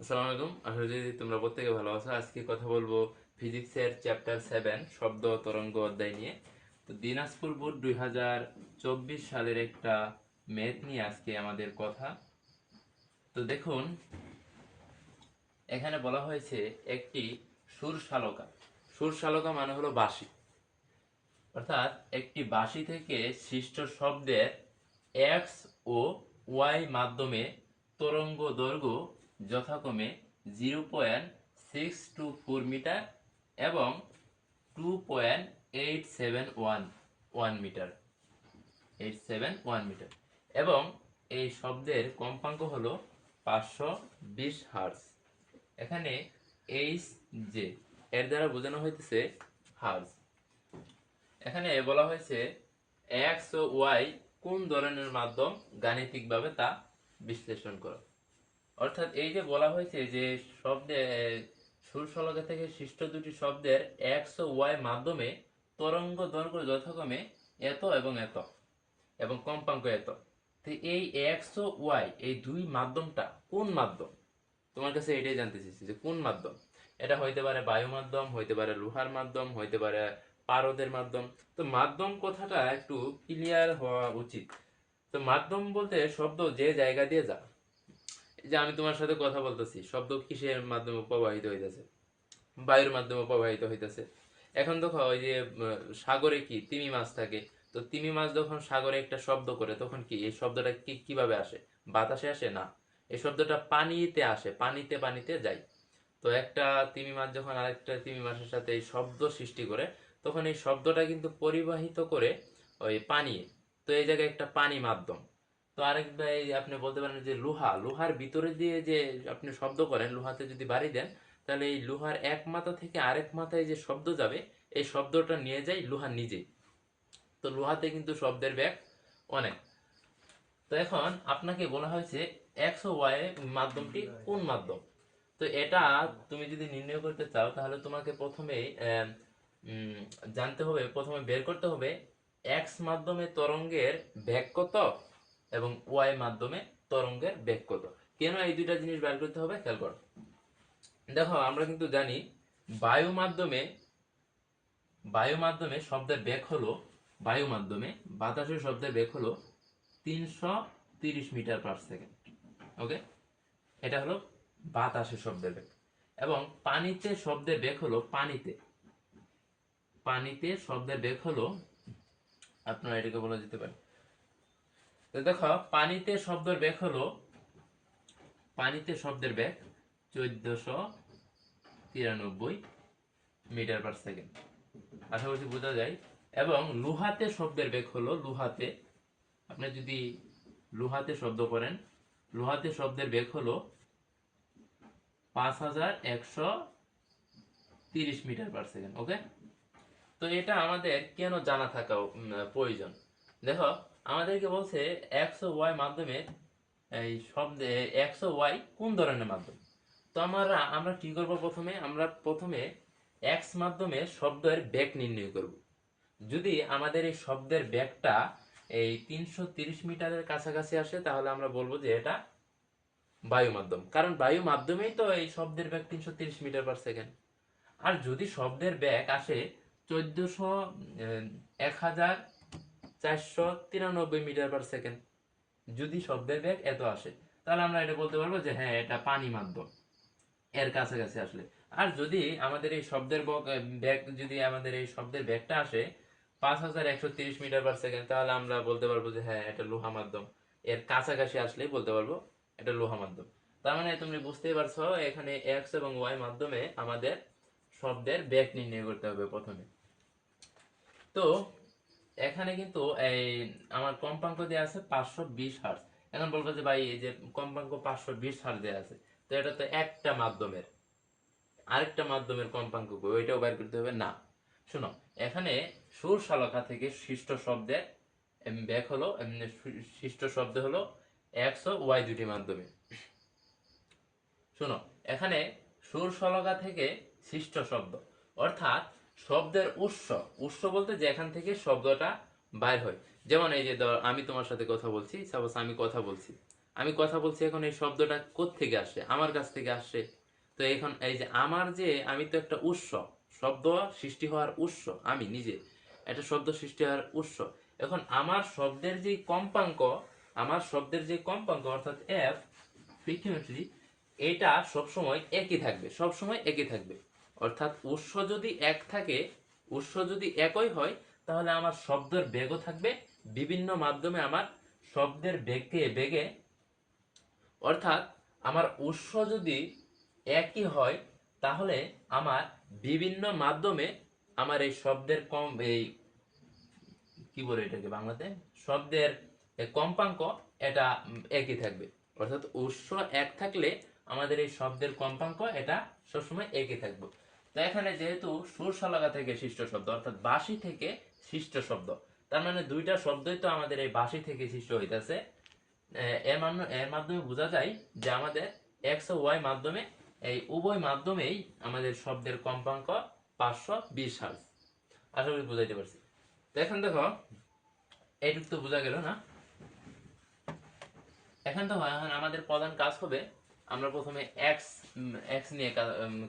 আসসালামু আলাইকুম। আশা করি তোমরা প্রত্যেকে ভালো আছো। আজকে কথা বলব ফিজিক্সের চ্যাপ্টার সেভেন, শব্দ তরঙ্গ অধ্যায় নিয়ে। তো দিনাজপুর বোর্ড দুই হাজার চব্বিশ সালের একটা ম্যাথ নিয়ে আজকে আমাদের কথা। তো দেখুন, এখানে বলা হয়েছে একটি সুর শালকা সুর শালকা মানে হলো বাঁশি। অর্থাৎ একটি বাঁশি থেকে সৃষ্ট শব্দের এক্স ও ওয়াই মাধ্যমে তরঙ্গ দৈর্ঘ্য যথাক্রমে zero point six two four metre এবং two point eight seven one one metre eight seven one metre এবং এই শব্দের কম্পাঙ্ক হলো পাঁচশো বিশ হার্স এখানে এইচ জে এর দ্বারা বোঝানো হইতেছে হার্স এখানে বলা হয়েছে এক্স ও ওয়াই কোন ধরনের মাধ্যম গাণিতিকভাবে তা বিশ্লেষণ করো। অর্থাৎ এই যে বলা হয়েছে যে শব্দে সুর শলকা থেকে সৃষ্ট দুটি শব্দের এক্স ও ওয়াই মাধ্যমে তরঙ্গ দৈর্ঘ্য যথাক্রমে এত এবং এত এবং কম্পাঙ্ক এত। তো এই এক্স ও ওয়াই, এই দুই মাধ্যমটা কোন মাধ্যম? তোমার কাছে এটাই জানতে চাইছি যে কোন মাধ্যম? এটা হইতে পারে বায়ু মাধ্যম, হইতে পারে লোহার মাধ্যম, হইতে পারে পারদের মাধ্যম। তো মাধ্যম কথাটা একটু ক্লিয়ার হওয়া উচিত। তো মাধ্যম বলতে শব্দ যে জায়গা দিয়ে যা যে আমি তোমার সাথে কথা বলতেছি, শব্দ কিসের মাধ্যমে প্রবাহিত হইতেছে? বায়ুর মাধ্যমে প্রবাহিত হইতেছে। এখন দেখো, ওই যে সাগরে কি? তিমি মাছ থাকে। তো তিমি মাছ যখন সাগরে একটা শব্দ করে, তখন কি এই শব্দটা কি, কীভাবে আসে? বাতাসে আসে না? এই শব্দটা পানিতে আসে, পানিতে পানিতে যায়। তো একটা তিমি মাছ যখন আরেকটা তিমি মাছের সাথে এই শব্দ সৃষ্টি করে, তখন এই শব্দটা কিন্তু পরিবাহিত করে ওই পানি তো এই জায়গায় একটা পানি মাধ্যম। তো আরেক ভাই আপনি বলতে পারেন যে লোহা, লোহার ভিতরে দিয়ে যে আপনি শব্দ করেন, লোহাতে যদি বাড়ি দেন, তাহলে এই লোহার এক মাথা থেকে আরেক মাথায় যে শব্দ যাবে, এই শব্দটা নিয়ে যায় লোহা নিজে। তো লোহাতে কিন্তু শব্দের ব্যাগ অনেক। তো এখন আপনাকে বলা হয়েছে এক্স ও ওয়াই মাধ্যমটি কোন মাধ্যম? তো এটা তুমি যদি নির্ণয় করতে চাও, তাহলে তোমাকে প্রথমে জানতে হবে, প্রথমে বের করতে হবে এক্স মাধ্যমে তরঙ্গের ব্যাগ কত? এবং ওয়াই মাধ্যমে তরঙ্গের বেগ কত কেন এই দুইটা জিনিস বের করতে হবে? খেয়াল করো। দেখো, আমরা কিন্তু জানি বায়ু মাধ্যমে বায়ু মাধ্যমে শব্দের বেগ হলো, বায়ু মাধ্যমে বাতাসের শব্দের বেগ হলো তিনশো তিরিশ মিটার পার সেকেন্ড। ওকে? এটা হলো বাতাসের শব্দের বেগ। এবং পানিতে শব্দের বেগ হলো পানিতে। পানিতে শব্দের বেগ হলো, আপনার এটাকে বলা যেতে পারে তো দেখো, পানিতে শব্দের বেগ হলো, পানিতে শব্দের বেগ চোদ্দশো তিরানব্বই মিটার পার সেকেন্ড। আশা করছি বোঝা যায়। এবং লোহাতে শব্দের বেগ হলো, লোহাতে, আপনি যদি লোহাতে শব্দ করেন, লোহাতে শব্দের বেগ হলো পাঁচ হাজার একশো তিরিশ মিটার পার সেকেন্ড, ওকে? তো এটা আমাদের কেন জানা থাকা প্রয়োজন? দেখো আমাদেরকে বলছে এক্স ও ওয়াই মাধ্যমে, এই শব্দে এক্স ও ওয়াই কোন ধরনের মাধ্যম? তো আমরা আমরা কি করব প্রথমে? আমরা প্রথমে এক্স মাধ্যমে শব্দের বেগ নির্ণয় করব। যদি আমাদের এই শব্দের বেগটা এই তিনশো তিরিশ মিটারের কাছাকাছি আসে, তাহলে আমরা বলব যে এটা বায়ু মাধ্যম। কারণ বায়ু মাধ্যমেই তো এই শব্দের বেগ তিনশো তিরিশ মিটার পার সেকেন্ড। আর যদি শব্দের বেগ আসে চোদ্দশো এক হাজার চারশো তিরানব্বই মিটার পার সেকেন্ড যদি শব্দের বেগ এত আসে, তাহলে আমরা এটা বলতে পারব যে হ্যাঁ এটা পানি মাধ্যম। এর কাছাকাছি আসলে। আর যদি আমাদের এই শব্দের বেগ যদি আমাদের এই শব্দের বেগটা আসে পাঁচ হাজার একশো তিরিশ মিটার পার সেকেন্ড তাহলে আমরা বলতে পারব যে হ্যাঁ এটা লোহা মাধ্যম। এর কাছাকাছি আসলেই বলতে পারব এটা লোহা মাধ্যম। তার মানে তুমি বুঝতেই পারছ, এখানে এক্স এবং ওয়াই মাধ্যমে আমাদের শব্দের বেগ নির্ণয় করতে হবে প্রথমে। তো এখানে কিন্তু এই আমার কম্পাঙ্ক দেওয়া আছে পাঁচশো বিশ হার্স এখন বলব যে ভাই, এই যে কম্পাঙ্ক পাঁচশো বিশ হার্স দেওয়া আছে, তো এটা তো একটা মাধ্যমের, আরেকটা মাধ্যমের কম্পাঙ্ক? ওইটাও বের করতে হবে? না। শোনো, এখানে সুর শালকা থেকে সৃষ্ট শব্দের ব্যাক হলো সৃষ্ট শব্দ হলো এক্স ও ওয়াই দুটি মাধ্যমে। শোনো, এখানে সুর শলকা থেকে সৃষ্ট শব্দ, অর্থাৎ শব্দের উৎস উৎস বলতে যেখান থেকে শব্দটা বাইর হয়। যেমন এই যে ধর, আমি তোমার সাথে কথা বলছি সাপোজ আমি কথা বলছি। আমি কথা বলছি এখন এই শব্দটা থেকে আসছে? আমার কাছ থেকে আসছে। তো এখন এই যে আমার যে আমি তো একটা উৎস শব্দ সৃষ্টি হওয়ার উৎস আমি নিজে। একটা শব্দ সৃষ্টি হওয়ার উৎস। এখন আমার শব্দের যে কম্পাঙ্ক আমার শব্দের যে কম্পাঙ্ক অর্থাৎ এফ ফ্রিকুয়েন্সি এটা সবসময় একই থাকবে সবসময় একই থাকবে। অর্থাৎ উৎস যদি এক থাকে, উৎস যদি একই হয়, তাহলে আমার শব্দের বেগও থাকবে। বিভিন্ন মাধ্যমে আমার শব্দের বেগে বেগে। অর্থাৎ আমার উৎস যদি একই হয়, তাহলে আমার বিভিন্ন মাধ্যমে আমার এই শব্দের কম, এই কি বলে এটাকে বাংলাতে? শব্দের কম্পাঙ্ক এটা একই থাকবে। অর্থাৎ উৎস এক থাকলে আমাদের এই শব্দের কম্পাঙ্ক এটা সবসময় একই থাকবে। তো এখানে যেহেতু সুরশালকা থেকে সৃষ্ট শব্দ, অর্থাৎ বাঁশি থেকে সৃষ্ট শব্দ, তার মানে দুইটা শব্দই তো আমাদের এই বাঁশি থেকে সৃষ্ট হইতাছে। এর এর মাধ্যমে বোঝা যায় যে আমাদের এক্স ওয়াই মাধ্যমে, এই উভয় মাধ্যমেই আমাদের শব্দের কম্পাঙ্ক পাঁচশো বিশ হার্জ আশা করি বুঝাইতে পারছি। তো এখন দেখো, এইটুকু তো বোঝা গেল না? এখন তো এখন আমাদের প্রধান কাজ হবে, আমরা প্রথমে এক্স এক্স নিয়ে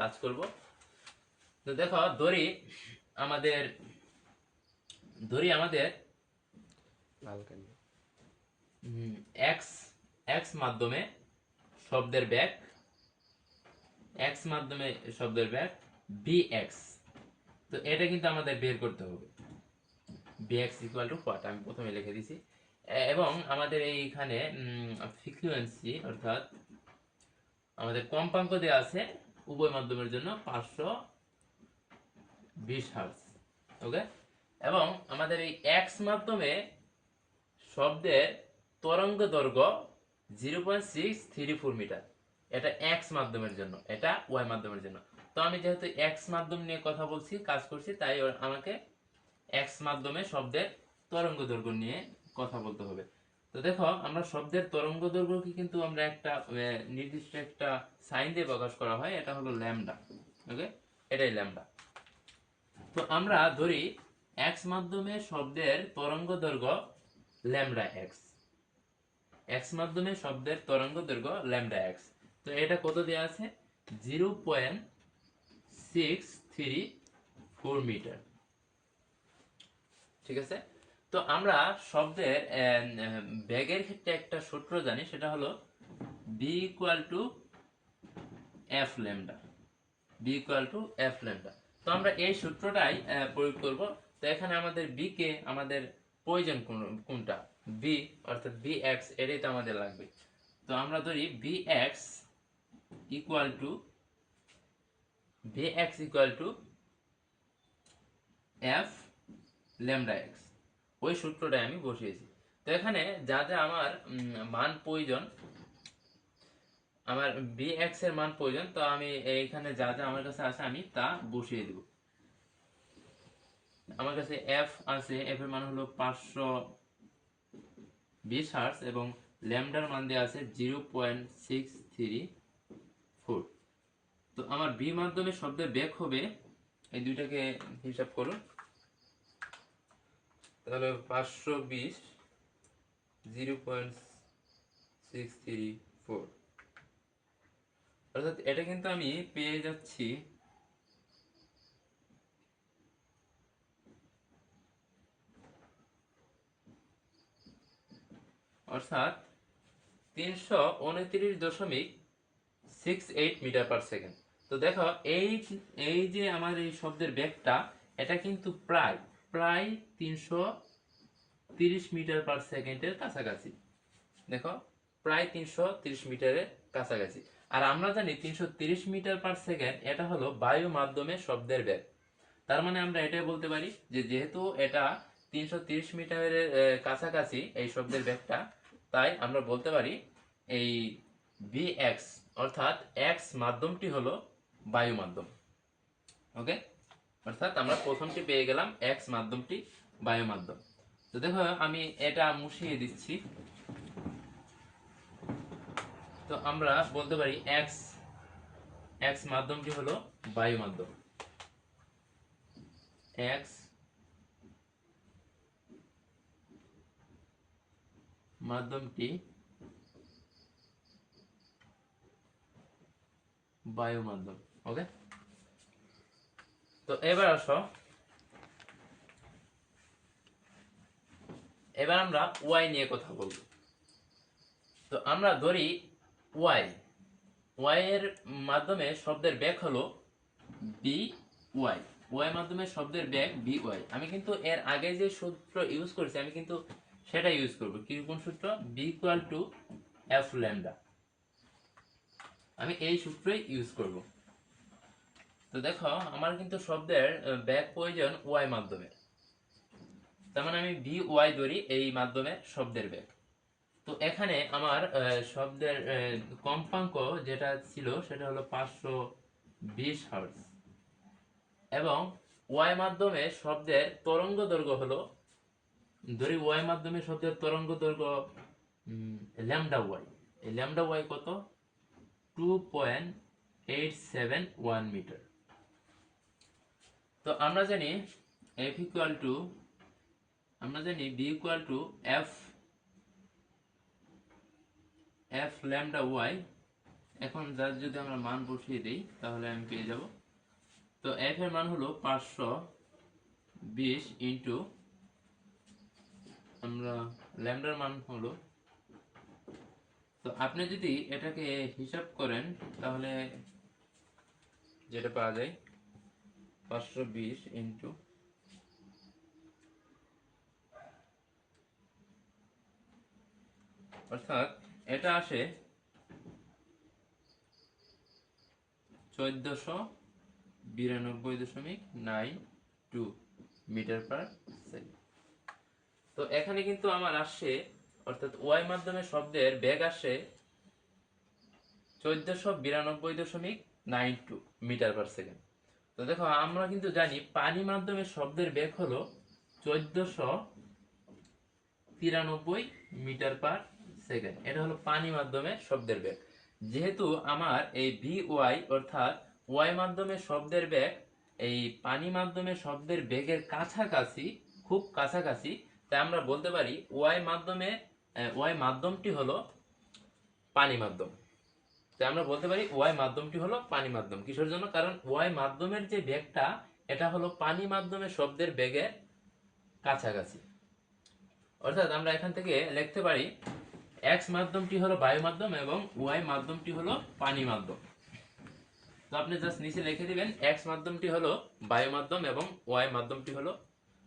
কাজ করব। তো দেখো ধরি আমাদের ধরি আমাদের এক্স এক্স মাধ্যমে শব্দের ব্যাগ এক্স মাধ্যমে শব্দের ব্যাগ বি এক্স তো এটা কিন্তু আমাদের বের করতে হবে। B X equal to what আমি প্রথমে লিখে দিছি। এবং আমাদের এইখানে ফ্রিকুয়েন্সি অর্থাৎ আমাদের কম্পাঙ্ক দেওয়া আছে উভয় মাধ্যমের জন্য পাঁচশো বিশ হার্স ওকে এবং আমাদের এই এক্স মাধ্যমে শব্দের তরঙ্গ দৈর্ঘ্য zero point six three four metre এটা এক্স মাধ্যমের জন্য, এটা ওয়াই মাধ্যমের জন্য। তো আমি যেহেতু এক্স মাধ্যম নিয়ে কথা বলছি, কাজ করছি, তাই আমাকে এক্স মাধ্যমে শব্দের তরঙ্গ দৈর্ঘ্য নিয়ে কথা বলতে হবে। তো দেখো, আমরা শব্দের তরঙ্গ দৈর্ঘ্যকে কিন্তু আমরা একটা নির্দিষ্ট একটা সাইন দিয়ে প্রকাশ করা হয়, এটা হলো ল্যামডা ওকে এটাই ল্যামডা। তো আমরা ধরি এক্স মাধ্যমে শব্দের তরঙ্গ দৈর্ঘ্য ল্যামডা এক্স এক্স মাধ্যমে শব্দের তরঙ্গ দৈর্ঘ্য ল্যামডা এক্স তো এটা কত দেওয়া আছে? Zero point six three four metre ঠিক আছে? তো আমরা শব্দের ব্যাগের ক্ষেত্রে একটা সূত্র জানি, সেটা হলো B equal to F lambda B equal to F lambda তো আমরা এই সূত্রটাই প্রয়োগ করব। তো এখানে আমাদের বি কে, আমাদের প্রয়োজন কোন- কোনটা? বি অর্থাৎ বি এক্স এটাই তো আমাদের লাগবে। তো আমরা ধরি B X equal to B X equal to F lambda X ওই সূত্রটাই আমি বসিয়েছি। তো এখানে যা যা আমার মান প্রয়োজন আমার বি এক্সের মান প্রয়োজন, তো আমি এইখানে যা যা আমার কাছে আছে আমি তা বসিয়ে দেব। আমার কাছে এফ আছে এফ এর মান হলো পাঁচশো বিশ হার্স এবং ল্যামডার মান দেওয়া আছে zero point six three four. তো আমার বি মাধ্যমে শব্দের বেগ হবে, এই দুইটাকে হিসাব করুন। তাহলে পাঁচশো বিশ, zero point six three four. অর্থাৎ এটা কিন্তু আমি পেয়ে যাচ্ছি অর্থাৎ তিনশো উনত্রিশ দশমিক six eight metre per second তো দেখো, এই এই যে আমার এই শব্দের বেগটা, এটা কিন্তু প্রায় প্রায় তিনশো তিরিশ মিটার পার সেকেন্ডের কাছাকাছি। দেখো, প্রায় তিনশো তিরিশ মিটারের কাছাকাছি। আর আমরা জানি তিনশো মিটার পার সেকেন্ড এটা হলো বায়ু মাধ্যমে শব্দের বেগ। তার মানে আমরা এটাই বলতে পারি যে যেহেতু এটা তিনশো তিরিশ মিটারের কাছাকাছি এই শব্দের বেগটা, তাই আমরা বলতে পারি এই বি এক্স অর্থাৎ এক্স মাধ্যমটি হলো বায়ু মাধ্যম। ওকে? অর্থাৎ আমরা প্রথমটি পেয়ে গেলাম এক্স মাধ্যমটি বায়ু মাধ্যম। তো দেখো আমি এটা মুছিয়ে দিচ্ছি। তো আমরা বলতে পারি এক্স এক্স মাধ্যমটি হলো বায়ু মাধ্যম এক্স মাধ্যমটি বায়ু মাধ্যম ওকে তো এবার আসো। এবার আমরা ওয়াই নিয়ে কথা বলব। তো আমরা ধরি ওয়াই ওয়াই এর মাধ্যমে শব্দের ব্যাক হলো বি ওয়াই ওয়াই মাধ্যমে শব্দের ব্যাক বি ওয়াই আমি কিন্তু এর আগে যে সূত্র ইউজ করেছি, আমি কিন্তু সেটা ইউজ করব। কি, কোন সূত্র? B equal to F lambda আমি এই সূত্রই ইউজ করব। তো দেখো, আমার কিন্তু শব্দের ব্যাক প্রয়োজন ওয়াই মাধ্যমে। তার মানে আমি বি ওয়াই ধরি এই মাধ্যমে শব্দের ব্যাক। তো এখানে আমার শব্দের কম্পাঙ্ক যেটা ছিল সেটা হলো পাঁচশো বিশ হার্টজ এবং ওয়াই মাধ্যমে শব্দের তরঙ্গ দৈর্ঘ্য হলো ধরি ওয়াই মাধ্যমে শব্দের তরঙ্গ দৈর্ঘ্য ল্যামডা ওয়াই, এই ল্যামডা ওয়াই কত? Two point eight seven one metre তো আমরা জানি এফ ইকুয়াল টু আমরা জানি B equal to F F lambda Y এখন যার যদি আমরা মান বসিয়ে দিই, তাহলে আমি পেয়ে যাব। তো এফ এর মান হলো পাঁচশো বিশ ইন্টু আমরা ল্যামডার মান হলো, তো আপনি যদি এটাকে হিসাব করেন, তাহলে যেটা পাওয়া যায়, পাঁচশো বিশ ইন্টু অর্থাৎ এটা আসে চোদ্দশো বিরানব্বই দশমিক nine two metre per second তো এখানে কিন্তু আমার আসছে অর্থাৎ ওয়াই মাধ্যমে শব্দের বেগ আসে চোদ্দশো বিরানব্বই দশমিক nine two metre per second তো দেখো, আমরা কিন্তু জানি পানি মাধ্যমে শব্দের বেগ হলো চোদ্দশো তিরানব্বই মিটার পার সেকেন্ড। এটা হলো পানি মাধ্যমে শব্দের বেগ। যেহেতু আমার এই ভি ওয়াই অর্থাৎ ওয়াই মাধ্যমে শব্দের বেগ, এই পানি মাধ্যমে শব্দের বেগের কাছাকাছি, খুব কাছাকাছি, তাই আমরা বলতে পারি ওয়াই মাধ্যমে ওয়াই মাধ্যমটি হলো পানি মাধ্যম। তাই আমরা বলতে পারি ওয়াই মাধ্যমটি হলো পানি মাধ্যম। কিসের জন্য? কারণ ওয়াই মাধ্যমের যে বেগটা, এটা হলো পানি মাধ্যমে শব্দের বেগের কাছাকাছি। অর্থাৎ আমরা এখান থেকে লিখতে পারি এক্স মাধ্যমটি হলো বায়ু মাধ্যম এবং ওয়াই মাধ্যমটি হলো পানি মাধ্যম। তো আপনি জাস্ট নিচে লিখে দিবেন এক্স মাধ্যমটি হলো বায়ু মাধ্যম এবং ওয়াই মাধ্যমটি হলো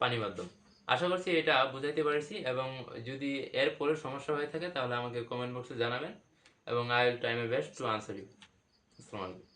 পানি মাধ্যম। আশা করছি এটা বুঝাইতে পেরেছি এবং যদি এর পরে সমস্যা হয়ে থাকে তাহলে আমাকে কমেন্ট বক্সে জানাবেন এবং I will time a best to answer you আসসালামু আলাইকুম।